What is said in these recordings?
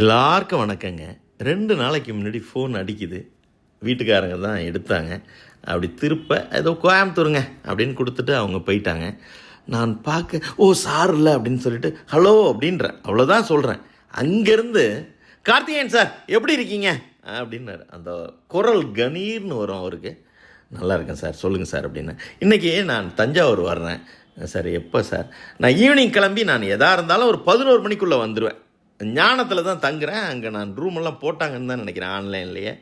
எல்லாருக்கும் வணக்கங்க. ரெண்டு நாளைக்கு முன்னாடி ஃபோன் அடிக்குது. வீட்டுக்காரங்க தான் எடுத்தாங்க. அப்படி திருப்ப ஏதோ கோயம்புத்தூருங்க அப்படின்னு கொடுத்துட்டு அவங்க போயிட்டாங்க. நான் பார்க்க ஓ சார் இல்லை அப்படின்னு சொல்லிட்டு ஹலோ அப்படின்றேன் அவ்வளோதான் சொல்கிறேன் அங்கேருந்து கார்த்திகேயன் சார் எப்படி இருக்கீங்க? அப்படின்னாரு. அந்த குரல் கணீர்னு வரும் அவருக்கு. நல்லா இருக்கேன் சார் சொல்லுங்கள் சார் அப்படின்னு. இன்றைக்கி நான் தஞ்சாவூர் வர்றேன். சார் எப்போ சார்? நான் ஈவினிங் கிளம்பி நான் எதாக இருந்தாலும் ஒரு பதினோரு மணிக்குள்ளே வந்துடுவேன் ஞானத்தில் தான் தங்குறேன். அங்கே நான் ரூமெல்லாம் போட்டாங்கன்னு தான் நினைக்கிறேன். ஆன்லைன்லேயே.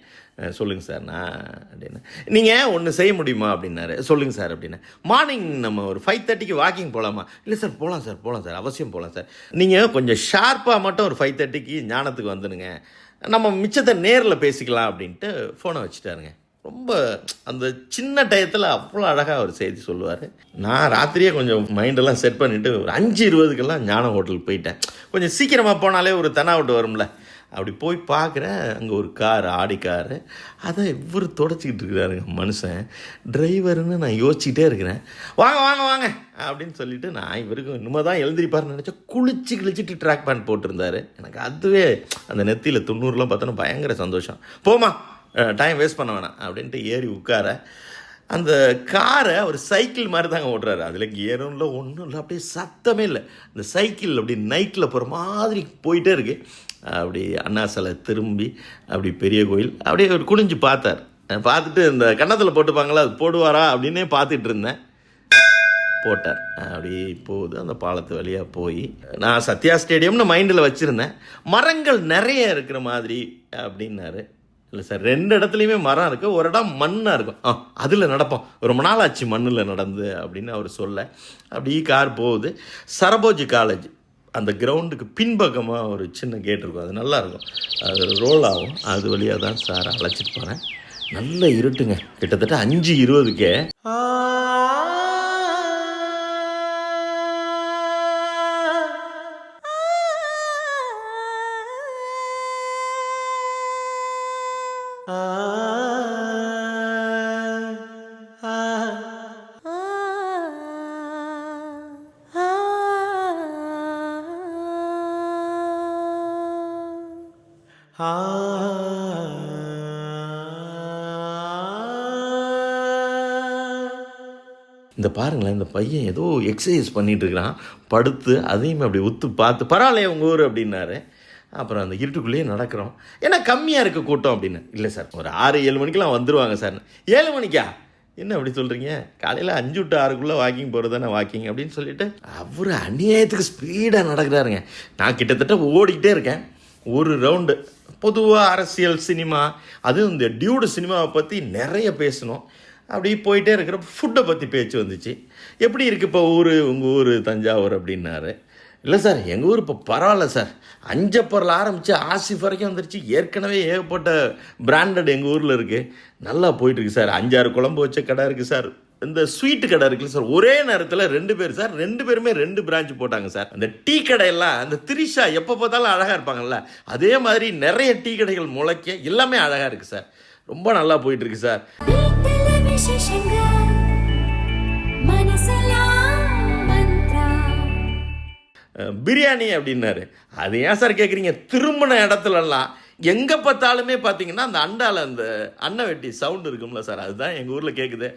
சொல்லுங்கள் சார் நான் அப்படின்னு. நீங்கள் ஒன்று செய்ய முடியுமா அப்படின்னாரு. சொல்லுங்கள் சார் அப்படின்னு. மார்னிங் நம்ம ஒரு ஃபைவ் தேர்ட்டிக்கு வாக்கிங் போகலாமா இல்லை சார் போகலாம் சார் போகலாம் சார். அவசியம் போகலாம் சார். நீங்கள் கொஞ்சம் ஷார்ப்பாக மட்டும் ஒரு ஃபைவ் தேர்ட்டிக்கு ஞானத்துக்கு வந்துடுங்க. நம்ம மிச்சத்தை நேரில் பேசிக்கலாம் அப்படின்ட்டு ஃபோனை வச்சுட்டாருங்க. ரொம்ப அந்த சின்ன டயத்தில் அவ்வளோ அழகாக ஒரு செய்தி சொல்லுவார். நான் ராத்திரியே கொஞ்சம் மைண்டெல்லாம் செட் பண்ணிவிட்டு ஒரு அஞ்சு இருபதுக்கெல்லாம் ஞான ஹோட்டலுக்கு போயிட்டேன். கொஞ்சம் சீக்கிரமாக போனாலே ஒரு தெனாவட்டு வரும்ல. அப்படி போய் பார்க்குறேன் அங்கே ஒரு கார் ஆடி காரு அதை இவர் தொடச்சிக்கிட்டு இருக்கிறாருங்க மனுஷன். டிரைவருன்னு நான் யோசிச்சுட்டே இருக்கிறேன். வாங்க வாங்க வாங்க அப்படின்னு சொல்லிட்டு நான் இவருக்கு இனிமே தான் எழுந்திரிப்பாருன்னு நினச்சா குளிச்சு கிழிச்சிட்டு ட்ராக் பேண்ட் போட்டிருந்தாரு. எனக்கு அதுவே அந்த நெத்தியில் தொண்ணூறுலாம் பார்த்தோன்னா பயங்கர சந்தோஷம். போமா டைம் வேஸ்ட் பண்ண வேணாம் அப்படின்ட்டு ஏறி உட்கார அந்த காரை ஒரு சைக்கிள் மாதிரி தாங்க ஓட்டுறாரு. அதில் கியரும் இல்லை ஒன்றும் இல்லை அப்படியே சத்தமே இல்லை. இந்த சைக்கிள் அப்படி நைட்டில் போகிற மாதிரி போயிட்டே இருக்கு. அப்படி அண்ணா சிலை திரும்பி அப்படி பெரிய கோயில் அப்படியே ஒரு குனிஞ்சு பார்த்தார். பார்த்துட்டு இந்த கன்னத்தில் போட்டுப்பாங்களா அது போடுவாரா அப்படின்னே பார்த்துட்டு இருந்தேன். போட்டார். அப்படி போகுது அந்த பாலத்து வழியாக போய் நான் சத்யா ஸ்டேடியம்னு மைண்டில் வச்சுருந்தேன். மரங்கள் நிறைய இருக்கிற மாதிரி அப்படின்னாரு. இல்லை சார் ரெண்டு இடத்துலையுமே மரம் இருக்குது ஒரு இடம் மண்ணாக இருக்கும். ஆ அதில் நடப்போம். ரொம்ப நாள் ஆச்சு மண்ணில் நடந்து அப்படின்னு அவர் சொல்ல. அப்படி கார் போகுது. சரபோஜி காலேஜ் அந்த கிரவுண்டுக்கு பின்பக்கமாக ஒரு சின்ன கேட் இருக்கும். அது நல்லாயிருக்கும் அது ரோல் ஆகும். அது வழியாக தான் சார் அழைச்சிட்டு போகிறேன் நல்ல இருட்டுங்க. கிட்டத்தட்ட அஞ்சு இருபதுக்கே இந்த பாருங்களேன் இந்த பையன் ஏதோ எக்ஸசைஸ் பண்ணிட்டு இருக்கிறான் படுத்து அதையும் அப்படி உத்து பார்த்து பரவாயில்லையே உங்கள் ஊர் அப்படின்னாரு. அப்புறம் அந்த இருட்டுக்குள்ளேயே நடக்கிறோம். ஏன்னா கம்மியாக இருக்க கூட்டம் அப்படின்னு. இல்லை சார் ஒரு ஆறு ஏழு மணிக்கெலாம் வந்துருவாங்க சார். ஏழு மணிக்கா? என்ன அப்படி சொல்கிறீங்க காலையில் அஞ்சு விட்டு ஆறுக்குள்ளே வாக்கிங் போகிறது தானே வாக்கிங் அப்படின்னு சொல்லிட்டு அவர் அநியாயத்துக்கு ஸ்பீடாக நடக்கிறாருங்க. நான் கிட்டத்தட்ட ஓடிக்கிட்டே இருக்கேன். ஒரு ரவுண்டு பொதுவாக அரசியல் சினிமா அதுவும் இந்த டியூடு சினிமாவை பற்றி நிறைய பேசணும். அப்படி போயிட்டே இருக்கிற ஃபுட்டை பற்றி பேச்சு வந்துச்சு. எப்படி இருக்குது இப்போ ஊர் உங்கள் ஊர் தஞ்சாவூர் அப்படின்னாரு. இல்லை சார் எங்கள் ஊர் இப்போ பரவாயில்ல சார். அஞ்சப்பரில் ஆரம்பித்து ஆசிஃப் வரைக்கும் வந்துருச்சு. ஏற்கனவே ஏகப்பட்ட பிராண்டட் எங்கள் ஊரில் இருக்குது நல்லா போயிட்டுருக்கு சார். அஞ்சாறு குழம்பு வச்ச கடை இருக்குது சார். இந்த ஸ்வீட்டு கடை இருக்குல்ல சார். ஒரே நேரத்தில் ரெண்டு பேர் சார் ரெண்டு பேருமே ரெண்டு பிரான்ச் போட்டாங்க சார். அந்த டீ கடையெல்லாம் அந்த திரிஷா எப்போ பார்த்தாலும் அழகாக இருப்பாங்கல்ல. அதே மாதிரி நிறைய டீ கடைகள் முளைக்க எல்லாமே அழகாக இருக்குது சார். ரொம்ப நல்லா போயிட்டுருக்கு சார். பிரியாணி அப்படின்னாரு. அது ஏன் சார் கேட்குறீங்க திரும்பின இடத்துலலாம் எங்கே பார்த்தாலுமே பார்த்தீங்கன்னா அந்த அண்டால அந்த அன்னை வெட்டி சவுண்ட் இருக்கும்ல சார். அதுதான் எங்கள் ஊரில் கேட்குது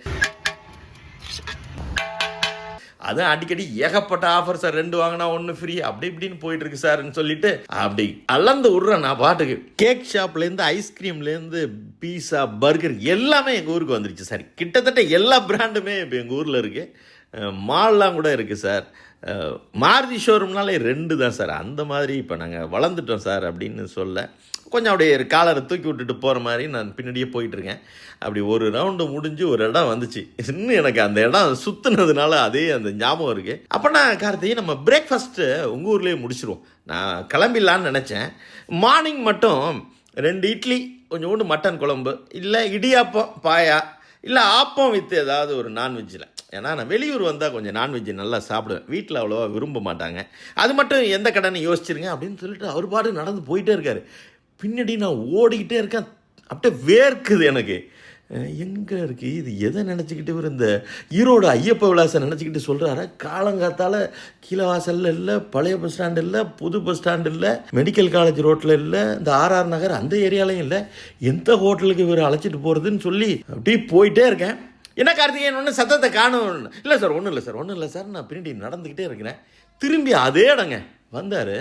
அதுவும் அடிக்கடி ஏகப்பட்ட ஆஃபர் சார் ரெண்டு வாங்கினா ஒன்று ஃப்ரீ அப்படி இப்படின்னு போயிட்டு இருக்கு சார்னு சொல்லிட்டு அப்படி அளந்து விட்றேன் நான் பாட்டுக்கு. கேக் ஷாப்லேருந்து ஐஸ்கிரீம்லேருந்து பீஸா பர்கர் எல்லாமே எங்கள் ஊருக்கு வந்துருச்சு சார் கிட்டத்தட்ட எல்லா பிராண்டுமே இப்போ எங்கள் ஊரில் இருக்குது மால்லாம் கூட இருக்குது சார் மாருதி ஷோரூம்னாலே ரெண்டு தான் சார். அந்த மாதிரி இப்போ நாங்கள் வளர்ந்துட்டோம் சார் அப்படின்னு சொல்ல கொஞ்சம் அப்படியே காலரை தூக்கி விட்டுட்டு போகிற மாதிரி நான் பின்னாடியே போயிட்டுருக்கேன். அப்படி ஒரு ரவுண்டு முடிஞ்சு ஒரு இடம் வந்துச்சு. இன்னும் எனக்கு அந்த இடம் சுற்றுனதுனால அதே அந்த ஞாபகம் இருக்குது அப்போ நான் கார்த்திகை நம்ம பிரேக்ஃபாஸ்ட்டு உங்கள் ஊர்லேயே முடிச்சிருவோம். நான் கிளம்பிடலான்னு நினச்சேன். மார்னிங் மட்டும் ரெண்டு இட்லி கொஞ்சோண்டு மட்டன் குழம்பு இல்லை இடியாப்பம் பாயா இல்லை ஆப்பம் வித்து ஏதாவது ஒரு நான்வெஜ்ஜில் ஏன்னா நான் வெளியூர் வந்தால் கொஞ்சம் நான்வெஜ் நல்லா சாப்பிடுவேன். வீட்டில் அவ்வளோவா விரும்ப மாட்டாங்க. அது மட்டும் எந்த கடைன்னு யோசிச்சிருங்க அப்படின்னு சொல்லிட்டு அவர் பாட்டு நடந்து போயிட்டே இருக்கார். பின்னாடி நான் ஓடிக்கிட்டே இருக்கேன். அப்படியே வேர்க்குது எனக்கு. எங்கே இருக்குது இது எதை நினச்சிக்கிட்டு இவர் இந்த ஈரோடு ஐயப்ப விலாசை நினச்சிக்கிட்டு சொல்கிறாரு காலங்காத்தால் கீழே வாசலில் இல்லை பழைய பஸ் ஸ்டாண்டு இல்லை புது பஸ் ஸ்டாண்டு இல்லை மெடிக்கல் காலேஜ் ரோட்டில் இல்லை இந்த ஆர்ஆர் நகர் அந்த ஏரியாலையும் இல்லை. எந்த ஹோட்டலுக்கு இவர் அழைச்சிட்டு போகிறதுன்னு சொல்லி அப்படியே போயிட்டே இருக்கேன். என்ன கார்த்திகேயன் ஒன்று சத்தத்தை காணும் இல்லை சார் ஒன்றும் இல்லை சார் ஒன்றும் இல்லை சார். நான் பின்னாடி நடந்துக்கிட்டே இருக்கிறேன். திரும்பி அதே இடங்க. வந்தார்.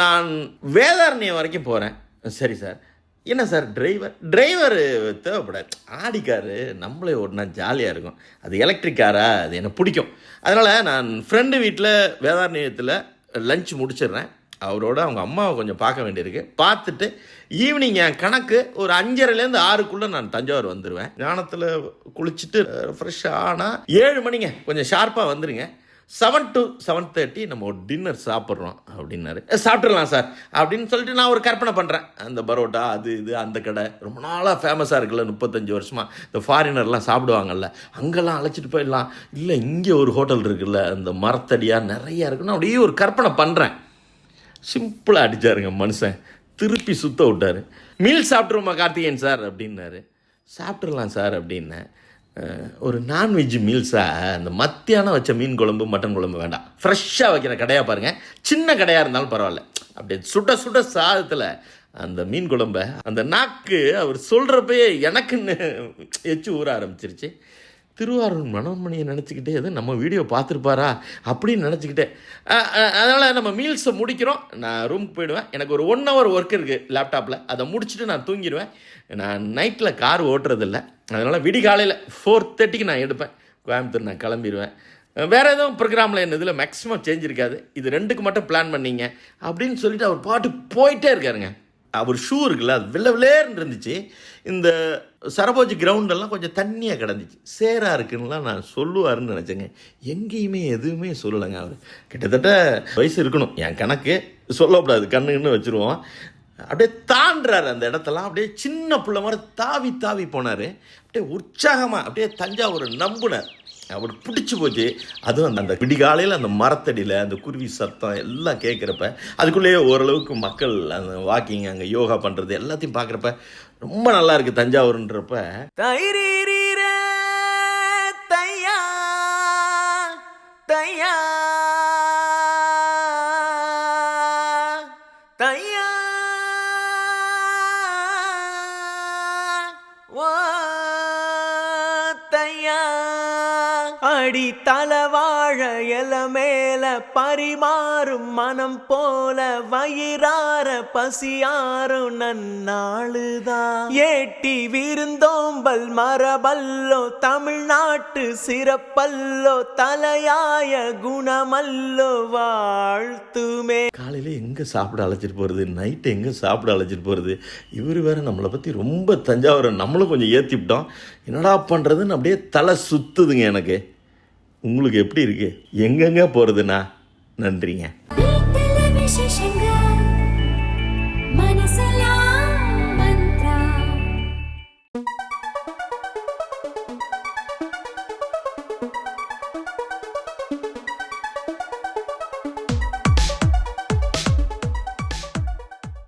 நான் வேதாரண்யம் வரைக்கும் போகிறேன் சரி சார். என்ன சார் டிரைவர் டிரைவர் தேவைப்படாது. ஆடி காரு நம்மளே ஓட்டினா ஜாலியாக இருக்கும். அது எலக்ட்ரிக் காரா அது எனக்கு பிடிக்கும். அதனால் நான் ஃப்ரெண்டு வீட்டில் வேதாரண்யத்தில் லஞ்ச் முடிச்சிடுறேன். அவரோட அவங்க அம்மாவை கொஞ்சம் பார்க்க வேண்டியிருக்கு. பார்த்துட்டு ஈவினிங் என் கணக்கு ஒரு அஞ்சரைலேருந்து ஆறுக்குள்ளே நான் தஞ்சாவூர் வந்துடுவேன் ஞானத்தில் குளிச்சுட்டு ஃப்ரெஷ்ஷாக ஆனால் ஏழு மணிங்க. கொஞ்சம் ஷார்ப்பாக வந்துடுங்க செவன் டு செவன் தேர்ட்டி நம்ம ஒரு டின்னர் சாப்பிட்றோம் அப்படின்னாரு. சாப்பிட்றலாம் சார் அப்படின்னு சொல்லிட்டு நான் ஒரு கற்பனை பண்ணுறேன் அந்த பரோட்டா அது இது அந்த கடை. ரொம்ப நாளாக ஃபேமஸாக இருக்குல்ல முப்பத்தஞ்சு வருஷமாக இந்த ஃபாரினர்லாம் சாப்பிடுவாங்கல்ல அங்கெல்லாம் அழைச்சிட்டு போயிடலாம். இல்லை இங்கே ஒரு ஹோட்டல் இருக்குல்ல அந்த மரத்தடியாக நிறையா இருக்குன்னு அப்படியே ஒரு கற்பனை பண்ணுறேன் சிம்பிளாக அடிச்சாருங்க மனுஷன். திருப்பி சுத்த விட்டாரு. மீல் சாப்பிட்ருவோமா கார்த்திகேயன் சார் அப்படின்னாரு. சாப்பிட்றலாம் சார் அப்படின்னேன். ஒரு நான்வெஜ் மீல்ஸாக அந்த மத்தியானம் வச்ச மீன் குழம்பு மட்டன் குழம்பு வேண்டாம். ஃப்ரெஷ்ஷாக வைக்கிற கடையாக பாருங்கள் சின்ன கடையாக இருந்தாலும் பரவாயில்ல. அப்படியே சுட சுட சாதத்தில் அந்த மீன் குழம்ப அந்த நாக்கு அவர் சொல்கிறப்பயே எனக்குன்னு எச்சு ஊற ஆரம்பிச்சிருச்சு. திருவாரூர் மனோன்மணியை நினச்சிக்கிட்டே எது நம்ம வீடியோ பார்த்துருப்பாரா அப்படின்னு நினச்சிக்கிட்டே அதனால் நம்ம மீல்ஸை முடிக்கிறோம். நான் ரூமுக்கு போயிடுவேன். எனக்கு ஒரு ஒன் ஹவர் ஒர்க் இருக்குது லேப்டாப்பில் அதை முடிச்சுட்டு நான் தூங்கிடுவேன். நான் நைட்டில் கார் ஓட்டுறதில்ல. அதனால் விடிகாலையில் ஃபோர் தேர்ட்டிக்கு நான் எடுப்பேன். கோயம்புத்தூர் நான் கிளம்பிடுவேன் வேறு எதுவும் ப்ரோக்ராமில் என்ன இதில் மேக்ஸிமம் சேஞ்ச் இருக்காது. இது ரெண்டுக்கு மட்டும் பிளான் பண்ணீங்க. அப்படின்னு சொல்லிட்டு அவர் பாட்டு போயிட்டே இருக்காருங்க. அவர் ஷூ இருக்குல்ல அது வில்ல வெள்ளேர்னு இருந்துச்சு. இந்த சரபோஜி கிரவுண்டெல்லாம் கொஞ்சம் தண்ணியாக கிடந்துச்சு. சேராக இருக்குன்னுலாம் நான் சொல்லுவாருன்னு நினச்சேங்க. எங்கேயுமே எதுவுமே சொல்லலைங்க அவர். கிட்டத்தட்ட வயசு இருக்கணும். என் கணக்கு சொல்லக்கூடாது. கண்ணுன்னு வச்சுருவோம். அப்படியே தாண்டுறாரு அந்த இடத்தெல்லாம். அப்படியே சின்ன பிள்ளை மாதிரி தாவி தாவி போனார். அப்படியே உற்சாகமாக அப்படியே தஞ்சாவூர் நம்புனார். அவர் பிடிச்சி போச்சு. அதுவும் அந்த அந்த விடிகாலையில் அந்த மரத்தடியில் அந்த குருவி சத்தம் எல்லாம் கேட்குறப்ப அதுக்குள்ளேயே ஓரளவுக்கு மக்கள் அந்த வாக்கிங் அங்கே யோகா பண்ணுறது எல்லாத்தையும் பார்க்குறப்ப ரொம்ப நல்லா இருக்குது தஞ்சாவூர்ன்றப்ப. தையா தையா தையா. அடி தலவாழ எல மேல பரிமாறும் மனம் போல வயிறார பசியாரும் நன்னாளுதான் ஏட்டி விருந்தோம்பல் மரபல்லோ தமிழ்நாட்டு சிறப்பல்லோ தலையாய குணமல்லோ வாழ்த்துமே. காலையில் எங்கே சாப்பிட அழைச்சிட்டு போகிறது நைட்டு எங்கே சாப்பிட அழைச்சிட்டு போகிறது இவர் வேற நம்மளை பற்றி ரொம்ப தஞ்சாவூரை நம்மளும் கொஞ்சம் ஏற்றிவிட்டோம் என்னடா பண்ணுறதுன்னு அப்படியே தலை சுத்துதுங்க எனக்கு. உங்களுக்கு எப்படி இருக்கு? எங்கெங்க போகிறதுண்ணா நன்றிங்க.